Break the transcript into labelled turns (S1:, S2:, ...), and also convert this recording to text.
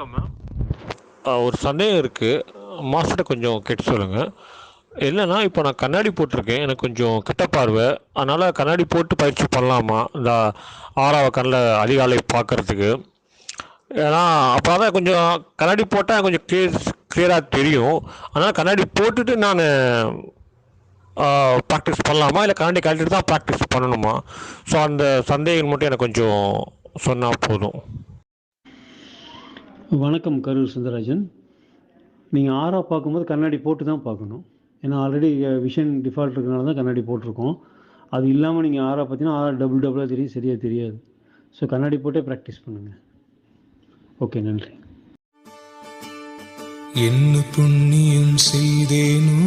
S1: வணக்கம் மேம் ஒரு சந்தேகம் இருக்குது மாஸ்டர்கிட்ட கொஞ்சம் கேட்டு சொல்லுங்கள் இல்லைன்னா இப்போ நான் கண்ணாடி போட்டிருக்கேன். எனக்கு கொஞ்சம் கிட்ட பார்வை. அதனால் கண்ணாடி போட்டு பயிற்சி பண்ணலாமா? இந்த ஆறாவது கண்ணில் அதிகாலை பார்க்கறதுக்கு ஏன்னா அப்போ தான் கொஞ்சம் கண்ணாடி போட்டால் கொஞ்சம் கிளியர் கிளியராக தெரியும். அதனால் கண்ணாடி போட்டுட்டு நான் ப்ராக்டிஸ் பண்ணலாமா? இல்லை கண்ணாடி கழட்டிட்டு தான் ப்ராக்டிஸ் பண்ணணுமா? ஸோ அந்த சந்தேகம் மட்டும் எனக்கு கொஞ்சம் சொன்னால் போதும்.
S2: வணக்கம் கரூர் சுந்தரராஜன். நீங்கள் ஆறாக பார்க்கும்போது கண்ணாடி போட்டு தான் பார்க்கணும். ஏன்னா ஆல்ரெடி விஷன் டிஃபால்ட் இருக்கிறனால தான் கண்ணாடி போட்டிருக்கோம். அது இல்லாமல் நீங்கள் ஆறாக பார்த்தீங்கன்னா ஆறா டபுள் டபுளாக தெரியும் சரியாக தெரியாது. ஸோ கண்ணாடி போட்டே ப்ராக்டிஸ் பண்ணுங்கள் ஓகே நன்றி.
S3: என்ன புண்ணியம் செய்தேனோ